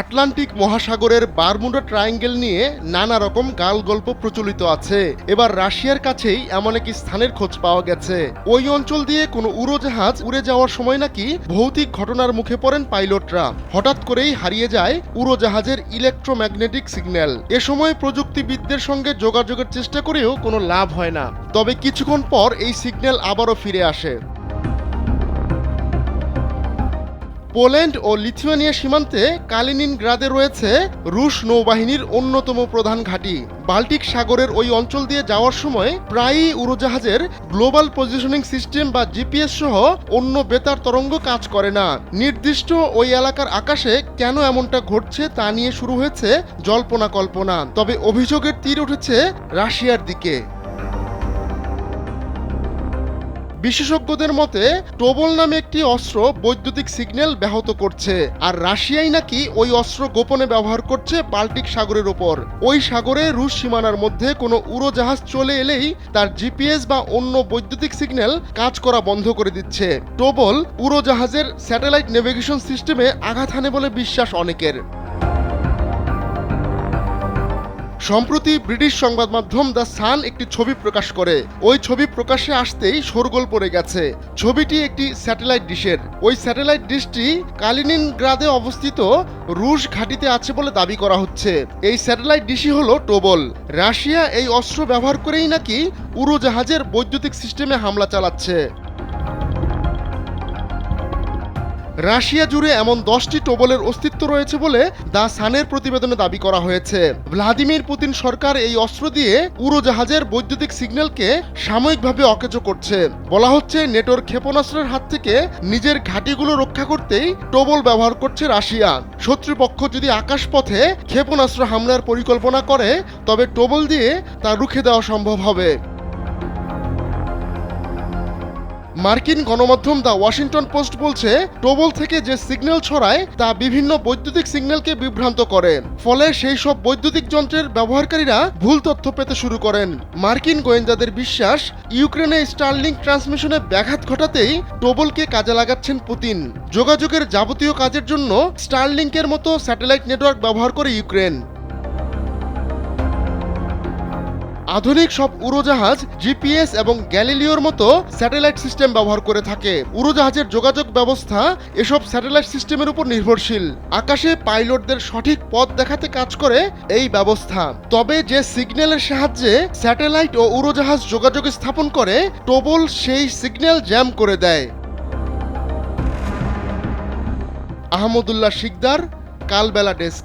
Atlantic মহাসাগরের Bermuda triangle নিয়ে নানা রকম গাল গল্প প্রচলিত আছে। এবার রাশিয়ার কাছেই এমন একটি স্থানের খোঁজ পাওয়া গেছে। ওই অঞ্চল দিয়ে কোনো উড়োজাহাজ উড়ে যাওয়ার সময় নাকি ভৌতিক ঘটনার মুখে পড়েন পাইলটরা। হঠাৎ করেই হারিয়ে যায় উড়োজাহাজের ইলেকট্রোম্যাগনেটিক সিগন্যাল। এ সময় প্রযুক্তিবিদদের সঙ্গে যোগাযোগের চেষ্টা করেও কোনো লাভ হয় না। তবে কিছুক্ষণ পর এই সিগন্যাল আবারও ফিরে আসে। পোল্যান্ড ও লিথুয়ানিয়া সীমান্তে কালিনিনগ্রাদে রয়েছে রুশ নৌবাহিনীর অন্যতম প্রধান ঘাঁটি। বাল্টিক সাগরের ওই অঞ্চল দিয়ে যাওয়ার সময় প্রায়ই উড়োজাহাজের গ্লোবাল পজিশনিং সিস্টেম বা জিপিএস সহ অন্য বেতার তরঙ্গ কাজ করে না। নির্দিষ্ট ওই এলাকার আকাশে কেন এমনটা ঘটছে তা নিয়ে শুরু হয়েছে জল্পনা কল্পনা। তবে অভিযোগের তীর উঠেছে রাশিয়ার দিকে। বিশেষজ্ঞদের মতে, টোবল নামে একটি অস্ত্র বৈদ্যুতিক সিগন্যাল ব্যাহত করছে, আর রাশিয়াই নাকি ওই অস্ত্র গোপনে ব্যবহার করছে বাল্টিক সাগরের ওপর। ওই সাগরে রুশ সীমানার মধ্যে কোনো উড়োজাহাজ চলে এলেই তার জিপিএস বা অন্য বৈদ্যুতিক সিগন্যাল কাজ করা বন্ধ করে দিচ্ছে। টোবল উড়োজাহাজের স্যাটেলাইট নেভিগেশন সিস্টেমে আঘাত হানে বলে বিশ্বাস অনেকের। সম্প্রতি ব্রিটিশ সংবাদ মাধ্যম দ্য সান একটি ছবি প্রকাশ করে। ওই ছবি প্রকাশে আসতেই শোরগোল পড়ে গেছে। ছবিটি একটি স্যাটেলাইট ডিশের। ওই স্যাটেলাইট ডিশটি কালিনিনগ্রাদে অবস্থিত রুশ ঘাঁটিতে আছে বলে দাবি করা হচ্ছে। এই স্যাটেলাইট ডিশই হলো টোবল। রাশিয়া এই অস্ত্র ব্যবহার করেই নাকি উড়োজাহাজের বৈদ্যুতিক সিস্টেমে হামলা চালাচ্ছে। রাশিয়া জুড়ে এমন দশটি টোবলের অস্তিত্ব রয়েছে বলে দা সানের প্রতিবেদনে দাবি করা হয়েছে। ভ্লাদিমির পুতিন সরকার এই অস্ত্র দিয়ে উড়োজাহাজের বৈদ্যুতিক সিগন্যালকে সাময়িকভাবে অকেজো করছে। বলা হচ্ছে, নেটোর ক্ষেপণাস্ত্রের হাত থেকে নিজের ঘাঁটিগুলো রক্ষা করতেই টোবল ব্যবহার করছে রাশিয়া। শত্রুপক্ষ যদি আকাশপথে ক্ষেপণাস্ত্র হামলার পরিকল্পনা করে, তবে টোবল দিয়ে তা রুখে দেওয়া সম্ভব হবে। মার্কিন গণমাধ্যম দ্য ওয়াশিংটন পোস্ট বলছে, টোবল থেকে যে সিগন্যাল ছড়ায় তা বিভিন্ন বৈদ্যুতিক সিগন্যালকে বিভ্রান্ত করে। ফলে সেই সব বৈদ্যুতিক যন্ত্রের ব্যবহারকারীরা ভুল তথ্য পেতে শুরু করেন। মার্কিন গোয়েন্দাদের বিশ্বাস, ইউক্রেনে স্টারলিংক ট্রান্সমিশনে ব্যাঘাত ঘটাতেই টোবলকে কাজে লাগাচ্ছেন পুতিন। যোগাযোগের যাবতীয় কাজের জন্য স্টারলিংকের মতো স্যাটেলাইট নেটওয়ার্ক ব্যবহার করে ইউক্রেন। আধুনিক সব উড়োজাহাজ, জিপিএস এবং গ্যালিলিওর মতো স্যাটেলাইট সিস্টেম ব্যবহার করে থাকে। উড়োজাহাজের যোগাযোগ ব্যবস্থা এসব স্যাটেলাইট সিস্টেমের উপর নির্ভরশীল। আকাশে পাইলটদের সঠিক পথ দেখাতে কাজ করে এই ব্যবস্থা। তবে যে সিগন্যালের সাহায্যে স্যাটেলাইট ও উড়োজাহাজ যোগাযোগ স্থাপন করে, টোবল সেই সিগন্যাল জ্যাম করে দেয়। আহমদুল্লাহ শিকদার, কালবেলা ডেস্ক।